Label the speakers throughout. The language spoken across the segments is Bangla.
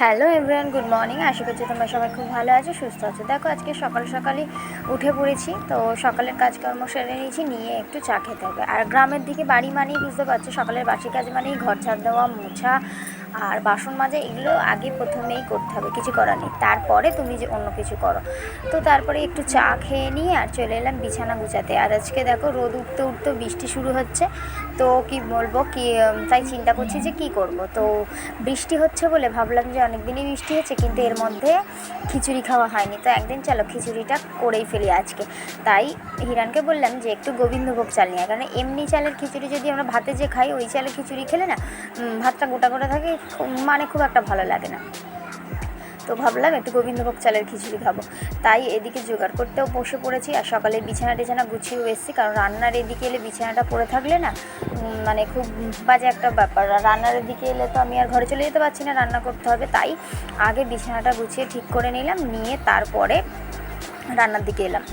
Speaker 1: Hello everyone, good morning. আশা করছি তোমরা সবাই খুব ভালো আছো, সুস্থ আছো। দেখো, আজকে সকাল সকালই উঠে পড়েছি, তো সকালের কাজকর্ম সেরে নিয়েছি, নিয়ে একটু চা খেতে হবে। আর গ্রামের দিকে বাড়ি মানেই বুঝতে পারছ, সকালের বাসি কাজ মানেই ঘর ছাদ দেওয়া, মোছা আর বাসন মাজা এগুলো আগে প্রথমেই করতে হবে, কিছু করার নেই। তারপরে তুমি যে অন্য কিছু করো। তো তারপরে একটু চা খেয়ে নিয়ে আর চলে এলাম বিছানা গুছাতে। আর আজকে দেখো রোদ উঠতে উঠতে বৃষ্টি শুরু হচ্ছে। তো কি বলব কি তাই চিন্তা করছি যে কি করব? তো বৃষ্টি হচ্ছে বলে ভাবলাম যে অনেক দিনই বৃষ্টি হচ্ছে, কিন্তু এর মধ্যে খিচুড়ি খাওয়া হয়নি। তো একদিন চলো খিচুড়িটা করেই ফেলি আজকে। তাই হিরানকে বললাম যে একটু গোবিন্দভোগ চাল নিয়ে কারণ এমনি চালের খিচুড়ি যদি আমরা ভাতে যে খাই, ওই চালের খিচুড়ি খেলে না ভাতটা গোটা গোটা থাকে মানে খুব একটা ভালো লাগে না। তো ভাবলাম একটু গোবিন্দভোগ চালের খিচুড়ি খাব। তাই এদিকে জোগাড় করতেও বসে পড়েছি আর সকালে বিছানা টিছানা গুছিয়েও এসেছি, কারণ রান্নার এদিকে এলে বিছানাটা পড়ে থাকলে না মানে খুব বাজে একটা ব্যাপার। রান্নার এদিকে এলে তো আমি আর ঘরে চলে যেতে পারছি না, রান্না করতে হবে। তাই আগে বিছানাটা গুছিয়ে ঠিক করে নিলাম, নিয়ে তারপরে রান্নার দিকে এলাম।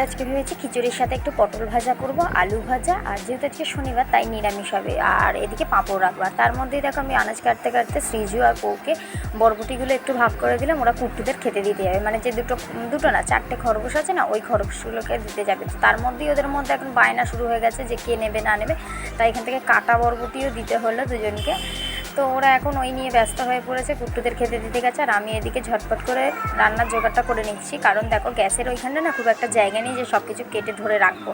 Speaker 1: আজকে ভেবেছি খিচুড়ির সাথে একটু পটল ভাজা করব, আলু ভাজা, আর যেহেতু আজকে শনিবার, তাই নিরামিষ হবে। আর এদিকে পাঁপড় রাখব। আর তার মধ্যেই দেখো আমি আনাজ কাটতে কাটতে শ্রীজু আর বউকে বরবটিগুলো একটু ভাগ করে দিলাম। ওরা কুট্টুদের খেতে দিতে যাবে। মানে যে দুটো দুটো না, চারটে খরগোশ আছে না, ওই খরগোশগুলোকে দিতে যাবে। তার মধ্যেই ওদের মধ্যে এখন বায়না শুরু হয়ে গেছে যে কে নেবে, না নেবে। তাই এখান থেকে কাটা বরবটিও দিতে হলো দুজনকে। তো ওরা এখন ওই নিয়ে ব্যস্ত হয়ে পড়েছে। কুট্টুদের খেতে দিতে গেছে আর আমি এদিকে ঝটপট করে রান্নার জোগাড়টা করে নিচ্ছি। কারণ দেখো গ্যাসের ওইখানে না খুব একটা জায়গা নেই যে সব কিছু কেটে ধরে রাখব।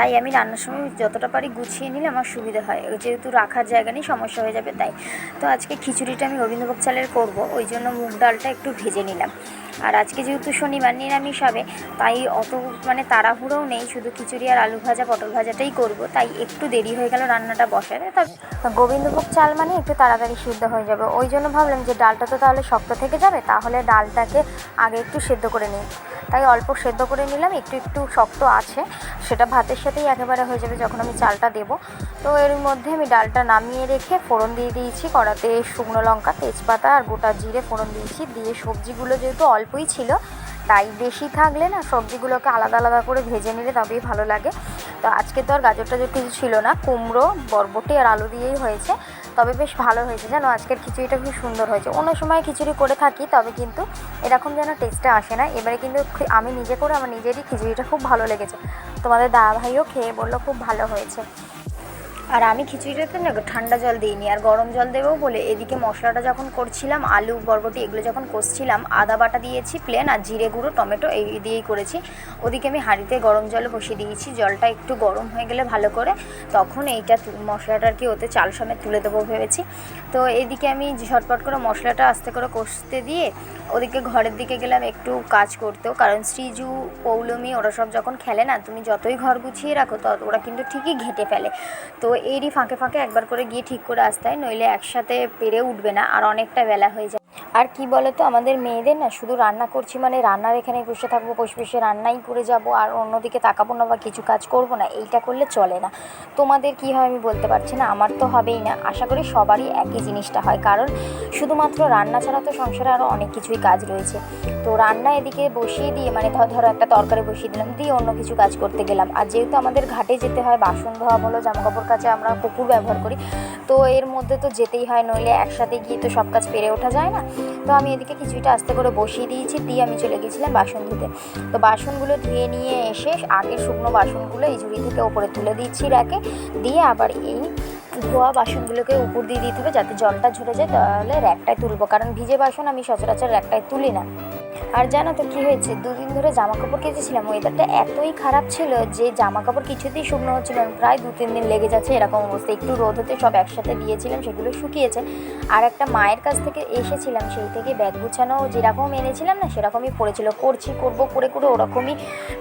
Speaker 1: তাই আমি রান্নার সময় যতটা পারি গুছিয়ে নিলে আমার সুবিধা হয়। যেহেতু রাখার জায়গা নেই, সমস্যা হয়ে যাবে তাই। তো আজকে খিচুড়িটা আমি গোবিন্দভোগ চালের করব, ওই জন্য মুগ ডালটা একটু ভেজে নিলাম। আর আজকে যেহেতু শনিবার নিরামিষ হবে, তাই অত মানে তাড়াহুড়োও নেই, শুধু খিচুড়ি আর আলু ভাজা, পটল ভাজাটাই করব। তাই একটু দেরি হয়ে গেল রান্নাটা বসাতে। তা গোবিন্দভোগ চাল মানে একটু তাড়াতাড়ি সিদ্ধ হয়ে যাবে। ওই জন্য ভাবলাম যে ডালটা তো তাহলে শক্ত থেকে যাবে, তাহলে ডালটাকে আগে একটু সেদ্ধ করে নিই। তাই অল্প সেদ্ধ করে নিলাম, একটু একটু শক্ত আছে, সেটা ভাতের সাথেই একেবারে হয়ে যাবে যখন আমি চালটা দেবো। তো এর মধ্যে আমি ডালটা নামিয়ে রেখে ফোড়ন দিয়ে দিয়েছি কড়াতে শুকনো লঙ্কা, তেজপাতা আর গোটা জিরে ফোড়ন দিয়েছি। দিয়ে সবজিগুলো যেহেতু অল্পই ছিল, তাই বেশি থাকলে না সবজিগুলোকে আলাদা আলাদা করে ভেজে নিলে তবেই ভালো লাগে। তো আজকে তো আর গাজর টাজর কিছু ছিল না, কুমড়ো, বরবটি আর আলু দিয়েই হয়েছে। তবে বেশ ভালো হয়েছে। জানো, আজকের খিচুড়িটা খুব সুন্দর হয়েছে। অন্য সময় খিচুড়ি করে থাকি, তবে কিন্তু এরকম যেন টেস্টটা আসে না। এবারে কিন্তু আমি নিজে করে, আমার নিজেরই খিচুড়িটা খুব ভালো লেগেছে। তোমাদের দাদা ভাইও খেয়ে বলল খুব ভালো হয়েছে। আর আমি খিচুড়িটাতে না ঠান্ডা জল দিইনি, আর গরম জল দেবো বলে এদিকে মশলাটা যখন করছিলাম, আলু, বরবটি এগুলো যখন কষছিলাম, আদা বাটা দিয়েছি প্লেন আর জিরে গুঁড়ো, টমেটো এই দিয়েই করেছি। ওদিকে আমি হাঁড়িতে গরম জল বসিয়ে দিয়েছি, জলটা একটু গরম হয়ে গেলে ভালো করে তখন এইটা মশলাটা আর কি ওতে চাল সমেত তুলে দেবো ভেবেছি। তো এদিকে আমি ঝটপট করে মশলাটা আস্তে করে কষতে দিয়ে ওদিকে ঘরের দিকে গেলাম একটু কাজ করতেও, কারণ শ্রীজু, পৌলমি ওরা সব যখন খেলে না, তুমি যতই ঘর গুছিয়ে রাখো তত ওরা কিন্তু ঠিকই ঘেঁটে ফেলে। তো এরই ফাঁকে ফাঁকে একবার করে গিয়ে ঠিক করে আসতে হয়, নইলে একসাথে পেরে উঠবে না আর অনেকটা বেলা হয়ে যায়। আর কি বলো তো আমাদের মেয়েদের না শুধু রান্না করছি মানে রান্নার এখানে বসে থাকব, বসে বসে রান্নাই করে যাব, আর অন্যদিকে তাকাবো না বা কিছু কাজ করব না, এইটা করলে চলে না। তোমাদের কি হয় আমি বলতে পারছি না, আমার তো হবেই না। আশা করি সবারই একই জিনিসটা হয়, কারণ শুধুমাত্র রান্না ছাড়া তো সংসারে আরও অনেক কিছুই কাজ রয়েছে। তো রান্না এদিকে বসিয়ে দিয়ে মানে ধর, ধরো একটা তরকারি বসিয়ে দিলাম, দিয়ে অন্য কিছু কাজ করতে গেলাম। আর যেহেতু আমাদের ঘাটে যেতে হয়, বাসন ধোয়া বলো জামাকাপড় কাচে, আমরা পুকুর ব্যবহার করি, তো এর মধ্যে তো যেতেই হয়, নইলে একসাথে গিয়ে তো সব কাজ পেরে ওঠা যায় না। তো আমি এদিকে কিছুটা আস্তে করে বসিয়ে দিয়েছি, দিয়ে আমি চলে গেছিলাম বাসন ধুতে। তো বাসনগুলো ধুয়ে নিয়ে এসে আগের শুকনো বাসনগুলো এই ঝুড়ি থেকে ওপরে তুলে দিচ্ছি রাখে দিয়ে আবার এই ধোয়া বাসনগুলোকে উপর দিয়ে দিতে হবে যাতে জলটা ঝরে যায়, তাহলে র্যাকটায় তুলবো। কারণ ভিজে বাসন আমি সচরাচর র্যাকটায় তুলি না। আর জানো তো কী হয়েছে? দুদিন ধরে জামা কাপড় কেচেছিলাম ওয়েদারটা এতই খারাপ ছিল যে জামা কাপড় কিছুতেই শুকনো হচ্ছিল প্রায় দু, তিন দিন লেগে যাচ্ছে এরকম অবস্থা। একটু রোদ হতে সব একসাথে দিয়েছিলাম, সেগুলো শুকিয়েছে। আর একটা মায়ের কাছ থেকে এসেছিলাম, সেই থেকে ব্যাগ গুছানো যেরকম এনেছিলাম না, সেরকমই পড়েছিল। করছি, করব, করে করে ওরকমই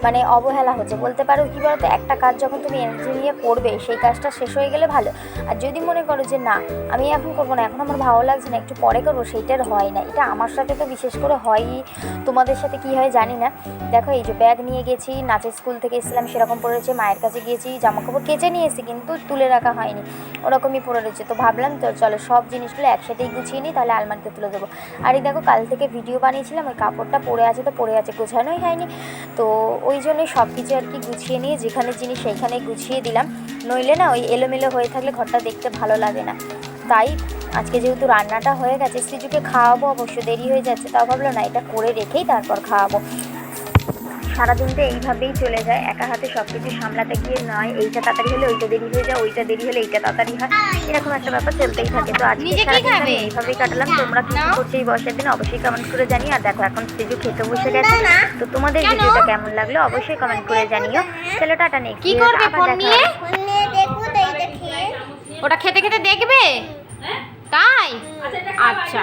Speaker 1: মানে অবহেলা হচ্ছে। বলতে পারো কী বলতো, একটা কাজ যখন তুমি এনার্জি নিয়ে করবে, সেই কাজটা শেষ হয়ে গেলে ভালো। আর যদি মনে করো যে না, আমি এখন করব না, এখন আমার ভালো লাগছে না, একটু পরে করব, সেইটার হয় না। এটা আমার সাথে তো বিশেষ করে হয়ই। তোমাদের সাথে কি হয় জানি না। দেখো, এই যে ব্যাগ নিয়ে গেছি, নাচের স্কুল থেকে এসেছিলাম, সেরকম পড়েছে, মায়ের কাছে গিয়েছি জামা কাপড় কেচে নিয়ে এসেছি, কিন্তু তুলে রাখা হয়নি। ওরকমই পড়ে রয়েছে। তো ভাবলাম, তো চলো সব জিনিসগুলো একসাথেই গুছিয়ে নিই, তাহলে আলমারিতে তুলে দেবো। আর এই দেখো, কাল থেকে ভিডিও বানিয়েছিলাম, ওই কাপড়টা পরে আছে তো, পরে আছে, গোছানোই হয়নি। তো ওই জন্যই সব কিছু আর কি গুছিয়ে নিয়ে, যেখানে জিনিস সেইখানে গুছিয়ে দিলাম। নইলে না, ওই এলোমেলো হয়ে থাকলে ঘরটা দেখতে ভালো লাগে না। তাই আজকে যেহেতু রান্নাটা হয়ে গেছে শ্রীজুকে খাওয়াবো অবশ্য দেরি হয়ে যাচ্ছে তাও ভাবলো না এটা করে রেখেই তারপর খাওয়াবো। সারাদিন তো এইভাবেই চলে যায় একা হাতে সব কিছু সামলাতে গিয়ে নয় এইটা তাড়াতাড়ি হলে ওইটা দেরি হয়ে যায় ওইটা দেরি হলে এইটা তাড়াতাড়ি হয় এরকম একটা ব্যাপার চলতেই থাকে। তো আজকে সারাদিন আমি এইভাবেই কাটালাম তোমরা কি। করছ এই বর্ষার দিন অবশ্যই কমেন্ট করে জানিও আর দেখো এখন স্টেজু খেতে বসে গেছে। তো তোমাদের? ভিডিওটা কেমন লাগল অবশ্যই কমেন্ট করে জানিও। চলো টাটা নেই
Speaker 2: কি করবে ফোন নিয়ে? ওটা খেতে খেতে দেখবে? তাই? আচ্ছা